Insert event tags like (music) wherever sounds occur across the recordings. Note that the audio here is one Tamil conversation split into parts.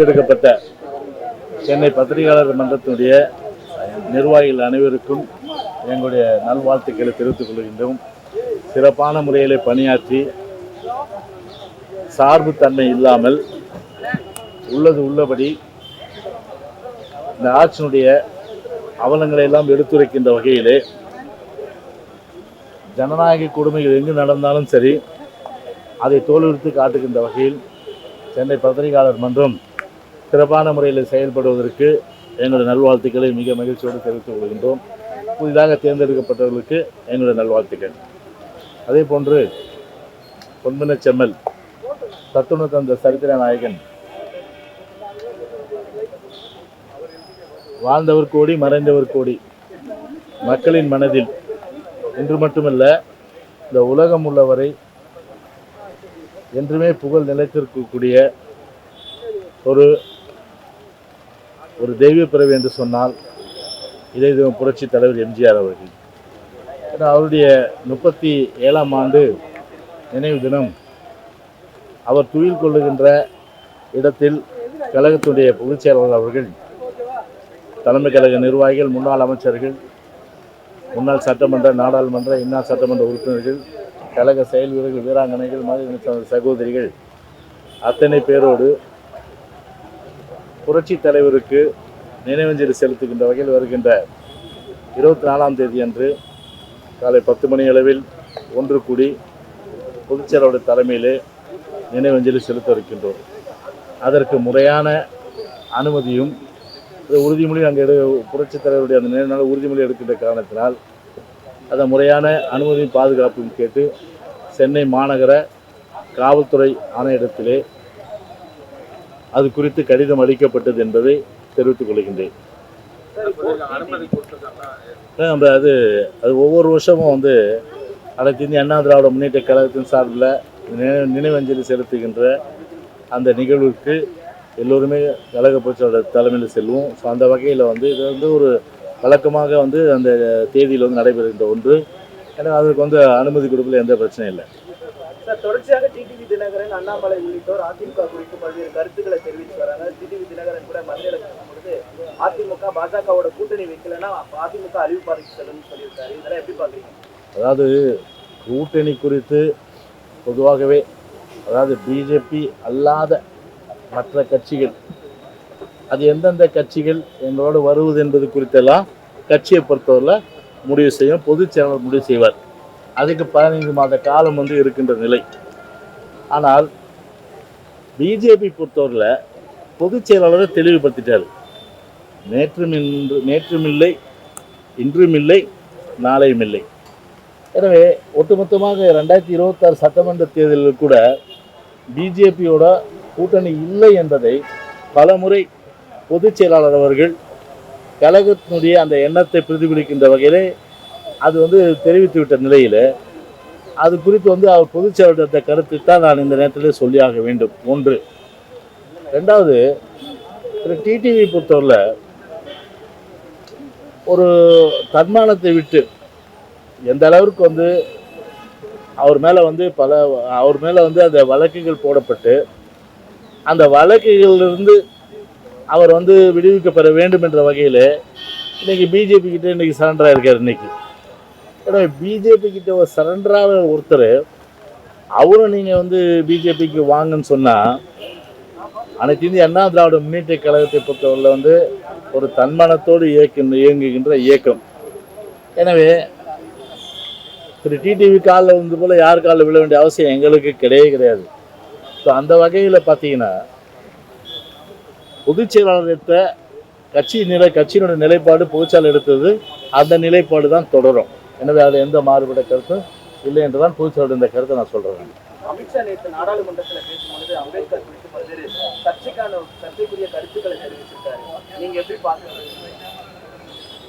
எடுக்கப்பட்ட சென்னை பத்திரிகையாளர் மன்றத்தினுடைய நிர்வாகிகள் அனைவருக்கும் எங்களுடைய நல்வாழ்த்துக்களை தெரிவித்துக் கொள்கின்றோம். சிறப்பான முறையில் பணியாற்றி சார்பு தன்மை இல்லாமல் உள்ளது உள்ளபடி இந்த ஆட்சியினுடைய அவலங்களை எல்லாம் எடுத்துரைக்கின்ற வகையிலே ஜனநாயக கொடுமைகள் எங்கு நடந்தாலும் சரி அதை தோலுரித்து காட்டுகின்ற வகையில் சென்னை பத்திரிகையாளர் மன்றம் சிறப்பான முறையில் செயல்படுவதற்கு எங்களுடைய நல்வாழ்த்துக்களை மிக மகிழ்ச்சியோடு தெரிவித்துக் கொள்கின்றோம். புதிதாக தேர்ந்தெடுக்கப்பட்டவர்களுக்கு எங்களுடைய நல்வாழ்த்துக்கள். அதே போன்று பொன்மின செம்மல் தத்துண தந்த சரித்திர நாயகன் வாழ்ந்தவர் கோடி மறைந்தவர் கோடி மக்களின் மனதில் இன்று மட்டுமல்ல இந்த உலகம் உள்ளவரை என்றுமே புகழ் நிலைத்திருக்கக்கூடிய ஒரு ஒரு தெய்வ பிறவி என்று சொன்னால் இதே தெய்வம் புரட்சி தலைவர் எம்ஜிஆர் அவர்கள். ஏன்னா அவருடைய முப்பத்தி ஏழாம் ஆண்டு நினைவு தினம் அவர் துயில் கொள்ளுகின்ற இடத்தில் கழகத்துடைய பொதுச் செயலாளர் அவர்கள் தலைமை கழக நிர்வாகிகள் முன்னாள் அமைச்சர்கள் முன்னாள் சட்டமன்ற நாடாளுமன்ற இன்னார் சட்டமன்ற உறுப்பினர்கள் கழக செயல் வீரர்கள் வீராங்கனைகள் மாதிரி சகோதரிகள் அத்தனை பேரோடு புரட்சி தலைவருக்கு நினைவஞ்சலி செலுத்துகின்ற வகையில் வருகின்ற இருபத்தி நாலாம் தேதி அன்று காலை பத்து மணி அளவில் ஒன்று கூடி பொதுச்செயலாளருடைய தலைமையிலே நினைவஞ்சலி செலுத்த இருக்கின்றோம். அதற்கு முறையான அனுமதியும் இந்த உறுதிமொழி அங்கே எடு புரட்சித் தலைவருடைய அந்த நினைவு உறுதிமொழி எடுக்கின்ற காரணத்தினால் அந்த முறையான அனுமதியும் பாதுகாப்பும் கேட்டு சென்னை மாநகர காவல்துறை ஆணையிடத்திலே அது குறித்து கடிதம் அளிக்கப்பட்டது என்பதை தெரிவித்துக் கொள்கின்றேன். நம்ம அது அது ஒவ்வொரு வருஷமும் வந்து அனைத்து இந்திய அண்ணா திராவிட முன்னேற்ற கழகத்தின் சார்பில் நினை நினைவஞ்சலி செலுத்துகின்ற அந்த நிகழ்வுக்கு எல்லோருமே கழக பொதுச்சோட தலைமையில் செல்வோம். ஸோ அந்த வகையில் வந்து இது வந்து ஒரு வழக்கமாக வந்து அந்த தேதியில் வந்து நடைபெறுகின்ற ஒன்று. ஏன்னா அதற்கு வந்து அனுமதி கொடுக்கல எந்த பிரச்சனையும் இல்லை. தொடர்ச்சியாக டிடிவி தினகரன் அண்ணாமலை உள்ளிட்டோர் அதிமுக குறித்து பல்வேறு கருத்துக்களை தெரிவித்து வராங்க. டிடிவி தினகரன் கூட மதுரையில் பொழுது அதிமுக பாஜகவோட கூட்டணி வைக்கலன்னா அதிமுக அழிவு பாதைக்கு செல்லும்னு சொல்லியிருக்காரு. இதெல்லாம் எப்படி பாக்குறீங்க? அதாவது கூட்டணி குறித்து பொதுவாகவே அதாவது பிஜேபி அல்லாத மற்ற கட்சிகள் அது எந்தெந்த கட்சிகள் எங்களோடு வருவது என்பது குறித்தெல்லாம் கட்சியை பொறுத்தவரையில் முடிவு செய்யும் பொதுச் செயலாளர் முடிவு செய்வார். அதுக்கு பதினைந்து மாத காலம் வந்து இருக்கின்ற நிலை. ஆனால் பிஜேபி பொறுத்தவரையில் பொதுச் செயலாளரை தெளிவுபடுத்திட்டார். நேற்றும் இன்று நேற்றும் இல்லை இன்றும் இல்லை நாளையும் இல்லை. எனவே ஒட்டுமொத்தமாக ரெண்டாயிரத்தி இருபத்தாறு சட்டமன்ற தேர்தலில் கூட பிஜேபியோட கூட்டணி இல்லை என்பதை பலமுறை பொதுச் செயலாளர் அவர்கள் கழகத்தினுடைய அந்த எண்ணத்தை பிரதிபலிக்கின்ற வகையிலே அது வந்து தெரிவித்து விட்ட நிலையில் அது குறித்து வந்து அவர் பொதுச் செயலாளர் கருத்து தான் நான் இந்த நேரத்தில் சொல்லியாக வேண்டும். ஒன்று. ரெண்டாவது திரு டிடிவி பொறுத்தவரையில் ஒரு தன்மானத்தை விட்டு எந்த அளவிற்கு வந்து அவர் மேலே வந்து பல அவர் மேலே வந்து அந்த வழக்குகள் போடப்பட்டு அந்த வழக்குகளிலிருந்து அவர் வந்து விடுவிக்கப்பெற வேண்டும் என்ற வகையில் இன்றைக்கி பிஜேபி கிட்டே இன்றைக்கி சரண்டராக இருக்கார் இன்றைக்கி ஏன்னா பிஜேபி கிட்ட ஒரு சரண்டரான ஒருத்தர் அவரும் நீங்கள் வந்து பிஜேபிக்கு வாங்கன்னு சொன்னால் அனைத்து இந்திய அண்ணா திராவிட முன்னேற்ற கழகத்தை பொறுத்தவரையில் வந்து ஒரு தன்மானத்தோடு இயக்கின்ற இயங்குகின்ற இயக்கம். எனவே திரு டிடிவி காலில் வந்து போல் யார் காலில் விழ வேண்டிய அவசியம் எங்களுக்கு கிடையவே கிடையாது. ஸோ அந்த வகையில் பார்த்தீங்கன்னா பொதுச் செயலாளர் எடுத்த கட்சி நிலை கட்சியினுடைய நிலைப்பாடு பொதுச்சாளர் எடுத்தது அந்த நிலைப்பாடு தான் தொடரும். எனவே அதில் எந்த மாறுபட்ட கருத்தும் இல்லை என்று தான் பொதுச்செயலாளர் இந்த கருத்தை நான் சொல்கிறேன் அமித்ஷா நேற்று நாடாளுமன்றத்தில் பேசும்பொழுது அம்பேத்கர் குறித்து பல்வேறு சர்ச்சைக்கான சர்ச்சைக்குரிய கருத்துக்களை தெரிவிச்சிருக்காரு. நீங்க எப்படி பாக்குறீங்க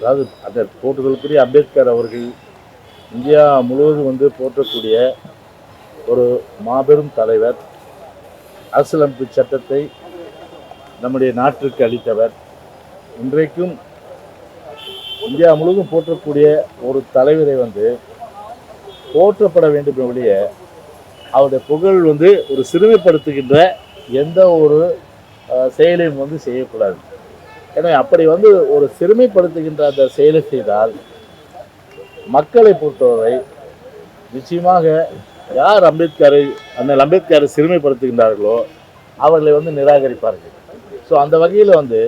அதாவது அந்த போற்றுதலுக்குரிய அம்பேத்கர் அவர்கள் இந்தியா முழுவதும் வந்து போற்றக்கூடிய ஒரு மாபெரும் தலைவர் அரசியலமைப்பு சட்டத்தை நம்முடைய நாட்டிற்கு அளித்தவர். இன்றைக்கும் இந்தியா முழுவதும் போற்றக்கூடிய ஒரு தலைவரை வந்து போற்றப்பட வேண்டும் ஒழிய அவருடைய புகழ் வந்து ஒரு சிறுமைப்படுத்துகின்ற எந்த ஒரு செயலையும் வந்து செய்யக்கூடாது. எனவே அப்படி வந்து ஒரு சிறுமைப்படுத்துகின்ற அந்த செயலை செய்தால் மக்களை பொறுத்தவரை நிச்சயமாக யார் அம்பேத்கரை அந்த அம்பேத்கரை சிறுமைப்படுத்துகின்றார்களோ அவர்களை வந்து நிராகரிப்பார்கள். ஸோ அந்த வகையில் வந்து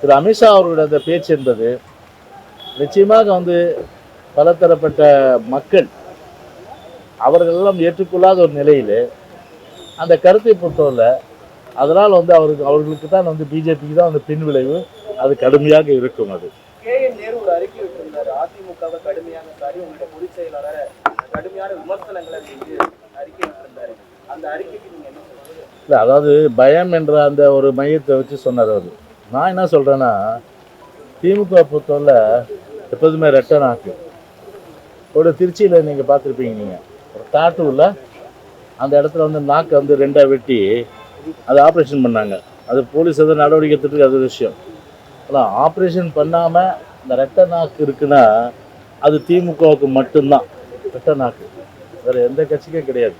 திரு அமித்ஷா அவர்களுடைய அந்த பேச்சு என்பது நிச்சயமாக வந்து பலதரப்பட்ட மக்கள் அவர்களெல்லாம் ஏற்றுக்கொள்ளாத ஒரு நிலையில் அந்த கருத்தை பொறுத்தவரை அதனால் வந்து அவருக்கு அவர்களுக்கு தான் வந்து பிஜேபிக்கு தான் வந்து பின் விளைவு அது கடுமையாக இருக்கும் அது. கே என் நேரு ஒரு அறிக்கை விட்டிருந்தாரு. அதிமுகவை கடுமையான சாரி உங்களுடைய பொதுச் செயலாளர் கடுமையான விமர்சனங்களை செஞ்சு அறிக்கை விட்டிருந்தாரு. அந்த அறிக்கைக்கு நீங்க என்ன சொல்றீங்க? இல்லை அதாவது பயம் என்ற அந்த ஒரு மையத்தை வச்சு சொன்னார் அவர். நான் என்ன சொல்கிறேன்னா திமுக பொறுத்தவரை எப்போதுமே ரெட்டை ஆக்கு ஒரு திருச்சியில் நீங்கள் பார்த்துருப்பீங்க நீங்கள் ஒரு தாட்டூரில் அந்த இடத்துல வந்து நாக்கை வந்து ரெண்டாக வெட்டி அதை ஆப்ரேஷன் பண்ணாங்க. அது போலீஸ் எதாவது நடவடிக்கை எடுத்துட்டு அது ஒரு விஷயம். ஆனால் ஆப்ரேஷன் பண்ணாமல் இந்த ரெட்ட நாக்கு இருக்குன்னா அது திமுகவுக்கு மட்டும்தான். ரெட்ட நாக்கு. வேறு எந்த கட்சிக்கும் கிடையாது.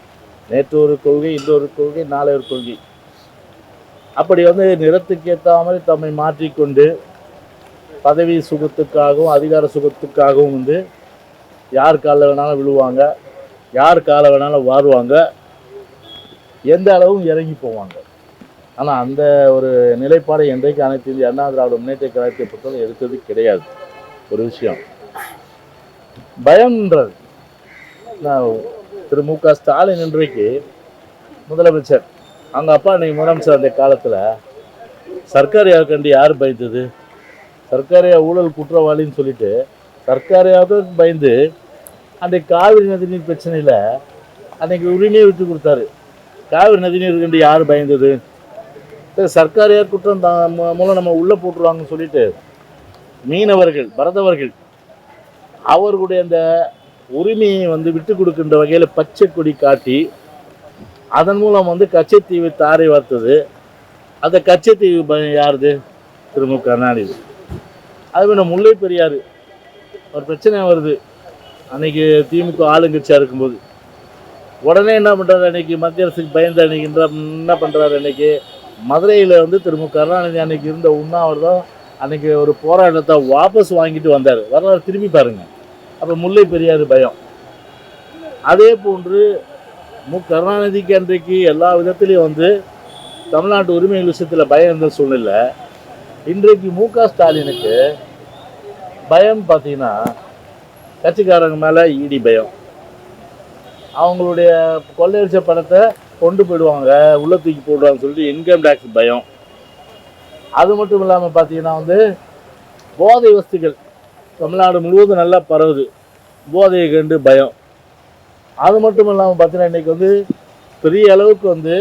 நேற்று ஒரு கொள்கை இன்னொரு கொள்கை நாளை ஒரு கொள்கை. அப்படி வந்து நிறத்துக்கேற்றாமல் மாதிரி தம்மை மாற்றிக்கொண்டு பதவி சுகத்துக்காகவும் அதிகார சுகத்துக்காகவும் வந்து யார் காலில் வேணாலும் விழுவாங்க யார் காலை வேணாலும் வாருவாங்க எந்த அளவும் இறங்கி போவாங்க. ஆனால் அந்த ஒரு நிலைப்பாடை என்றைக்கு அனைத்து இந்திய அண்ணா திராவிட முன்னேற்ற கழகத்தை பொறுத்தவரை எடுத்தது கிடையாது. ஒரு விஷயம். பயம்ன்றது. நான் திரு மு க ஸ்டாலின் இன்றைக்கு முதலமைச்சர் அவங்க அப்பா நீங்கள் முதலமைச்சர் அந்த காலத்தில் சர்க்காரியாக கண்டு யார் பயந்தது? சர்க்காரியா ஊழல் குற்றவாளின்னு சொல்லிட்டு சர்க்காரியாக பயந்து அன்றைக்கு காவிரி நதிநீர் பிரச்சனையில் அன்றைக்கு உரிமையை விட்டு கொடுத்தாரு. காவிரி நதிநீர் கண்டு யார் பயந்தது? சரி, சர்க்காரியார் குற்றம் தான் மூ- மூலம் நம்ம உள்ளே போட்டுருவாங்கன்னு சொல்லிட்டு மீனவர்கள் பரதவர்கள் அவர்களுடைய அந்த உரிமையை வந்து விட்டு கொடுக்கின்ற வகையில் பச்சை கொடி காட்டி அதன் மூலம் வந்து கச்சத்தீவு தாரை வார்த்தது அந்த கச்சத்தீவு பயம் யாருது? திரும்ப கருணாநிதி. அதுவே நம்ம முல்லை பெரியார் ஒரு பிரச்சனை வருது. அன்னைக்கு திமுக ஆளுங்கட்சியாக இருக்கும்போது. உடனே என்ன பண்ணுறாரு அன்னைக்கு? மத்திய அரசுக்கு பயந்து அன்னைக்கு என்ன- பண்ணுறாரு அன்னைக்கு? மதுரையில் வந்து திரும்ப கருணாநிதி அன்னைக்கு இருந்த உண்ணாவிரதம் அன்னைக்கு ஒரு போராட்டத்தை வாபஸ் வாங்கிட்டு வந்தார். வரலாறு திரும்பி பாருங்க. அப்போ முல்லை பெரியாறு பயம். அதே போன்று மு. கருணாநிதிக்கு அன்றைக்கு எல்லா விதத்திலையும் வந்து தமிழ்நாட்டு உரிமைகள் விஷயத்தில் பயம் இருந்த சூழ்நிலை. இன்றைக்கு மு. க. ஸ்டாலினுக்கு பயம் பார்த்தீங்கன்னா கட்சிக்காரங்க மேலே இடி பயம். அவங்களுடைய கொள்ளையடிச்ச பணத்தை கொண்டு போயிடுவாங்க உள்ள தூக்கி போடுவாங்கன்னு சொல்லிட்டு இன்கம் டேக்ஸ் பயம். அது மட்டும் இல்லாமல் பார்த்தீங்கன்னா வந்து போதை வஸ்துகள் தமிழ்நாடு முழுவதும் நல்லா பரவுது. போதையை கண்டு பயம். அது மட்டும் இல்லாமல் பார்த்தீங்கன்னா இன்றைக்கி வந்து பெரிய அளவுக்கு வந்து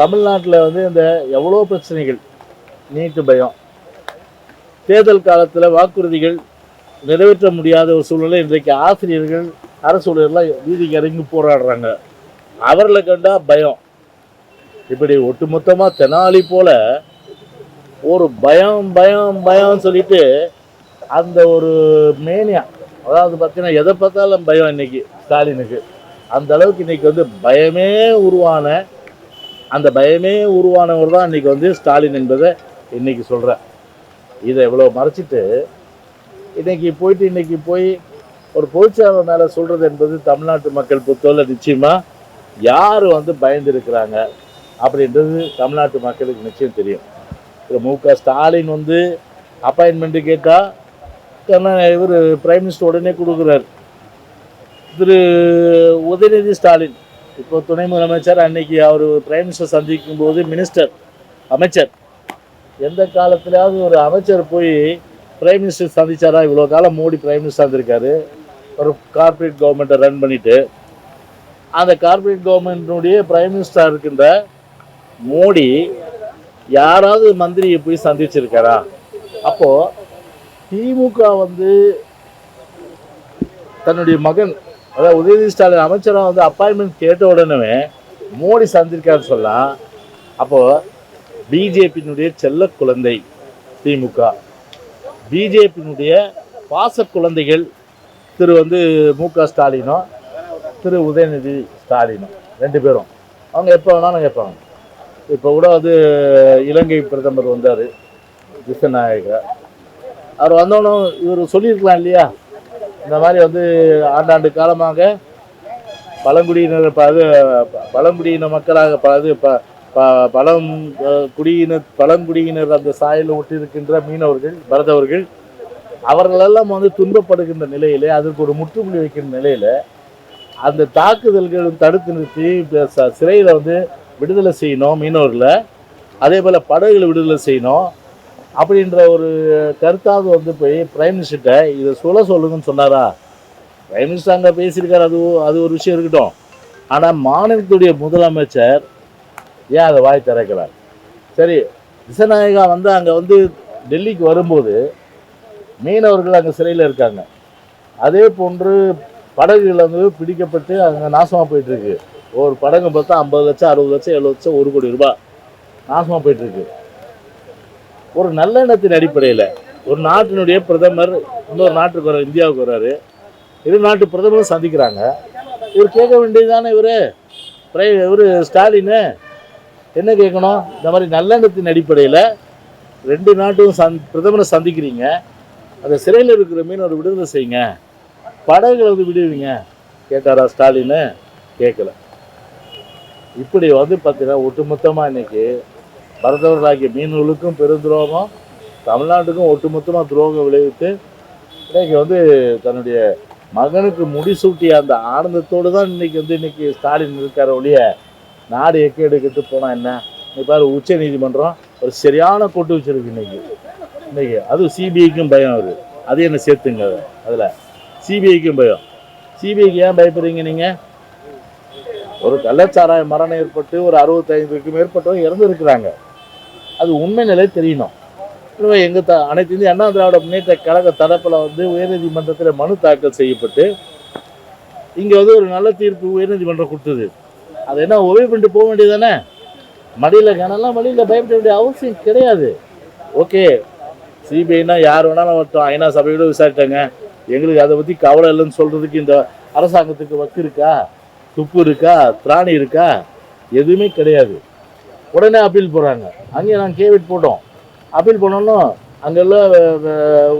தமிழ்நாட்டில் வந்து இந்த எவ்வளோ பிரச்சனைகள்? நீட்டு பயம். தேர்தல் காலத்தில் வாக்குறுதிகள் நிறைவேற்ற முடியாத ஒரு சூழ்நிலை. இன்றைக்கு ஆசிரியர்கள் அரசு ஊழியர்லாம் வீதிக்கு இறங்கி போராடுறாங்க. அவர்களை கண்டால் பயம். இப்படி ஒட்டுமொத்தமாக தெனாலி போல் ஒரு பயம் பயம் பயம் சொல்லிட்டு அந்த ஒரு மேனியா அதாவது பார்த்தீங்கன்னா எதை பார்த்தாலும் பயம் இன்னைக்கு ஸ்டாலினுக்கு. அந்த அளவுக்கு இன்னைக்கு வந்து பயமே உருவான அந்த பயமே உருவானவர் தான் இன்றைக்கி வந்து ஸ்டாலின் என்பதை இன்றைக்கி சொல்கிறேன் இதை இவ்வளோ மறைச்சிட்டு இன்றைக்கி போயிட்டு இன்றைக்கி போய் ஒரு பொதுச்சாளர் மேலே சொல்கிறது என்பது தமிழ்நாட்டு மக்கள் பொறுத்தவரை நிச்சயமாக யார் வந்து பயந்துருக்கிறாங்க அப்படின்றது தமிழ்நாட்டு மக்களுக்கு நிச்சயம் தெரியும். இப்போ மு க ஸ்டாலின் வந்து அப்பாயின்மெண்ட்டு கேட்டால் இவர் பிரைம் மினிஸ்டர் உடனே கொடுக்குறாரு. திரு உதயநிதி ஸ்டாலின். இப்போ துணை முதலமைச்சர் அன்னைக்கு அவர் பிரைம் மினிஸ்டர் சந்திக்கும் போது மினிஸ்டர் அமைச்சர். எந்த காலத்திலாவது ஒரு அமைச்சர் போய் பிரைம் மினிஸ்டர் சந்திச்சாரா? இவ்வளோ காலம் மோடி பிரைம் மினிஸ்டர் இருந்திருக்காரு ஒரு கார்ப்பரேட் கவர்மெண்ட்டை ரன் பண்ணிட்டு அந்த கார்ப்பரேட் கவர்மெண்ட்டினுடைய பிரைம் மினிஸ்டராக இருக்கின்ற மோடி யாராவது மந்திரியை போய் சந்திச்சிருக்காரா? அப்போது திமுக வந்து தன்னுடைய மகன் அதாவது உதயநிதி ஸ்டாலின் அமைச்சராக வந்து அப்பாயின்மெண்ட் கேட்ட உடனே மோடி சந்திருக்காருன்னு சொல்லலாம் அப்போது பிஜேபியினுடைய செல்ல குழந்தை திமுக. பிஜேபியினுடைய பாச குழந்தைகள் திரு வந்து மு க ஸ்டாலினும் திரு உதயநிதி ஸ்டாலினும் ரெண்டு பேரும். அவங்க எப்போ வேணாலும் கேட்பாங்க. இப்போ கூட வந்து இலங்கை பிரதமர் வந்தார் திசநாயகர் அவர் வந்தோடனும் இவர் சொல்லியிருக்கலாம் இல்லையா? இந்த மாதிரி வந்து ஆண்டாண்டு காலமாக பழங்குடியினர் அது பழங்குடியின மக்களாக அது ப- பழம் குடியினர் பழங்குடியினர் அந்த சாயலில் ஒட்டியிருக்கின்ற மீனவர்கள் பரதவர்கள் அவர்களெல்லாம் வந்து துன்பப்படுகின்ற நிலையிலே அதற்கு ஒரு முற்றுப்புள்ளி வைக்கின்ற நிலையில் அந்த தாக்குதல்களும் தடுத்து நிறுத்தி சிறையில் ச- வந்து விடுதலை செய்யணும் மீனவர்களை அதே போல் படகுகளை விடுதலை செய்யணும் அப்படின்ற ஒரு கருத்தாவது வந்து போய் பிரைம் மினிஸ்டர்கிட்ட இதை சொல்ல சொல்லுங்கன்னு சொன்னாரா? பிரைம் மினிஸ்டர் அங்கே பேசியிருக்காரு அது அது ஒரு விஷயம் இருக்கட்டும். ஆனால் மாநிலத்துடைய முதலமைச்சர் ஏன் அதை வாய் திறக்கிறார் சரி திசநாயகா வந்து அங்கே வந்து டெல்லிக்கு வரும்போது மீனவர்கள் அங்கே சிறையில் இருக்காங்க. அதே போன்று படகுகள் வந்து பிடிக்கப்பட்டு அங்கே நாசமாக போயிட்டுருக்கு. ஒரு படகு பார்த்தா ஐம்பது லட்சம் அறுபது லட்சம் எழுபது லட்சம் ஒரு கோடி ரூபாய் நாசமாக போயிட்டுருக்கு. ஒரு நல்லெண்ணத்தின் அடிப்படையில் ஒரு நாட்டினுடைய பிரதமர் இன்னொரு நாட்டுக்கு வர இந்தியாவுக்கு வர்றாரு. இரு நாட்டு பிரதமரும் சந்திக்கிறாங்க. இவர் கேட்க வேண்டியதுதானே இவர்? பிரை இவர் ஸ்டாலின். என்ன கேட்கணும்? இந்த மாதிரி நல்லெண்ணத்தின் அடிப்படையில் ரெண்டு நாட்டும் சந் பிரதமரை சந்திக்கிறீங்க. அந்த சிறையில் இருக்கிற மீனவர் விடுதலை செய்யுங்க. படகுகளை வந்து விடுவீங்க. கேட்டாரா ஸ்டாலின்? கேட்கல. இப்படி வந்து பார்த்தீங்கன்னா ஒட்டுமொத்தமாக இன்றைக்கி பரதவர்களாகிய மீனவர்களுக்கும் பெருந்துரோகம் தமிழ்நாட்டுக்கும் ஒட்டுமொத்தமாக துரோகம் விளைவித்து இன்றைக்கி வந்து தன்னுடைய மகனுக்கு முடிசூட்டிய அந்த ஆனந்தத்தோடு தான் இன்னைக்கு வந்து இன்றைக்கி ஸ்டாலின் இருக்கார ஒழிய நாடு எக்கேடு கெட்டு போனால் என்ன? இன்னைக்கு பாரு உச்ச நீதிமன்றம் ஒரு சரியான கொட்டு வச்சிருக்கு இன்றைக்கி இன்றைக்கி அதுவும் சிபிஐக்கும் பயம் வருது அது என்ன சேர்த்துங்க அதில் சிபிஐக்கும் பயம். சிபிஐக்கு ஏன் பயப்படுறீங்க நீங்கள் ஒரு கள்ளச்சாராய மரணம் ஏற்பட்டு ஒரு அறுபத்தைந்துக்கும் மேற்பட்டவங்க இறந்துருக்குறாங்க. அது உண்மை நிலை தெரியணும். எனவே எங்கள் த அனைத்து இந்திய அண்ணா திராவிட முன்னேற்ற கழக தரப்பில் வந்து உயர்நீதிமன்றத்தில் மனு தாக்கல் செய்யப்பட்டு இங்கே வந்து ஒரு நல்ல தீர்ப்பு உயர்நீதிமன்றம் கொடுத்தது. அது என்ன உதவி பண்ணிட்டு போக வேண்டியதானே மடியில் கனெல்லாம் மடியில் பயப்பட வேண்டிய அவசியம் கிடையாது. ஓகே சிபிஐனா யார் வேணாலும் வரட்டும் ஐநா சபையோட விசாரிட்டாங்க எங்களுக்கு அதை பற்றி கவலை இல்லைன்னு சொல்கிறதுக்கு இந்த அரசாங்கத்துக்கு வக்கு இருக்கா? துப்பு இருக்கா? திராணி இருக்கா? எதுவுமே கிடையாது. உடனே அப்பீல் போடுறாங்க. அங்கேயே நாங்கள் கேவிட் போட்டோம். அப்பீல் பண்ணோன்னும் அங்கெல்லாம்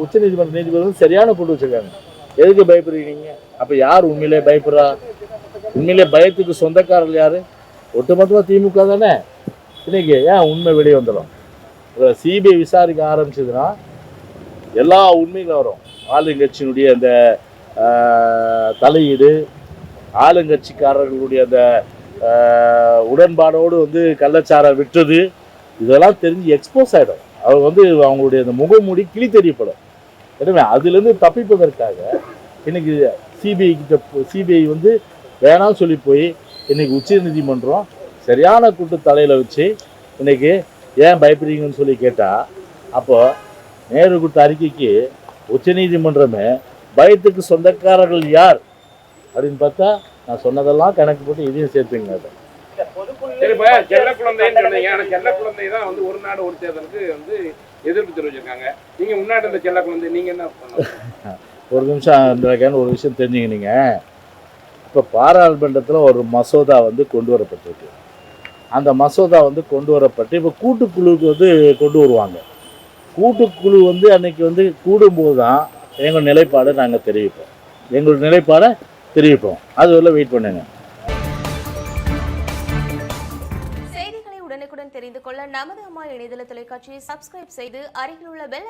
உச்ச நீதிமன்ற நீதிபதி சரியான போட்டு வச்சிருக்காங்க. எதுக்கு பயப்படுறீங்க அப்போ யார் உண்மையிலே பயப்படுறா? உண்மையிலே பயத்துக்கு சொந்தக்காரர்கள் யார்? ஒட்டுமொத்தமாக திமுக தானே. இன்னைக்கு ஏன் உண்மை வெளியே வந்துடும்? சிபிஐ விசாரிக்க ஆரம்பிச்சதுன்னா எல்லா உண்மைகளும் வரும். ஆளுங்கட்சியினுடைய அந்த தலையீடு ஆளுங்கட்சிக்காரர்களுடைய அந்த உடன்பாடோடு வந்து கள்ளச்சாரை விட்டது. இதெல்லாம் தெரிஞ்சு எக்ஸ்போஸ் ஆகிடும் அவங்க வந்து அவங்களுடைய அந்த முகமூடி கிளி தெரியப்படும். எனவே அதுலேருந்து தப்பிப்பதற்காக இன்னைக்கு சிபிஐ கிட்ட சிபிஐ வந்து வேணாம்னு சொல்லி போய் இன்னைக்கு உச்ச நீதிமன்றம் சரியான கூட்டு தலையில் வச்சு இன்னைக்கு ஏன் பயப்படுறீங்கன்னு சொல்லி கேட்டால் அப்போது நேரு கொடுத்த அறிக்கைக்கு உச்சநீதிமன்றமே பயத்துக்கு சொந்தக்காரர்கள் யார் அப்படின்னு பார்த்தா நான் சொன்னதெல்லாம் கணக்கு போட்டு இதையும் சேர்த்துங்க அதை. இந்த சரி இப்ப செல்ல குழந்தைன்னு சொன்னீங்க. ஆனா செல்ல குழந்தை தான் வந்து ஒரு நாடு ஒரு தேர்தலுக்கு வந்து எதிர்ப்பு தெரிவிச்சிருக்காங்க. நீங்க முன்னாடி இருந்த செல்ல குழந்தை நீங்க என்ன (laughs) ஒரு நிமிஷம் ஒரு விஷயம் தெரிஞ்சுங்க நீங்கள் இப்போ பாராளுமன்றத்தில் ஒரு மசோதா வந்து கொண்டு வரப்பட்டிருக்கு. அந்த மசோதா வந்து கொண்டு வரப்பட்டு இப்போ கூட்டுக்குழுவுக்கு வந்து கொண்டு வருவாங்க. கூட்டுக்குழு வந்து அன்னைக்கு வந்து கூடும்போது தான் எங்கள் நிலைப்பாடை நாங்கள் தெரிவிப்போம். எங்களோட நிலைப்பாடை தெரிவிப்போம் அது வரல வெயிட் பண்ணுங்க. செய்திகளை உடனுக்குடன் தெரிந்து கொள்ள நமது அம்மா இணையதள தொலைக்காட்சியை சப்ஸ்கிரைப் செய்து அருகில் உள்ள பெல்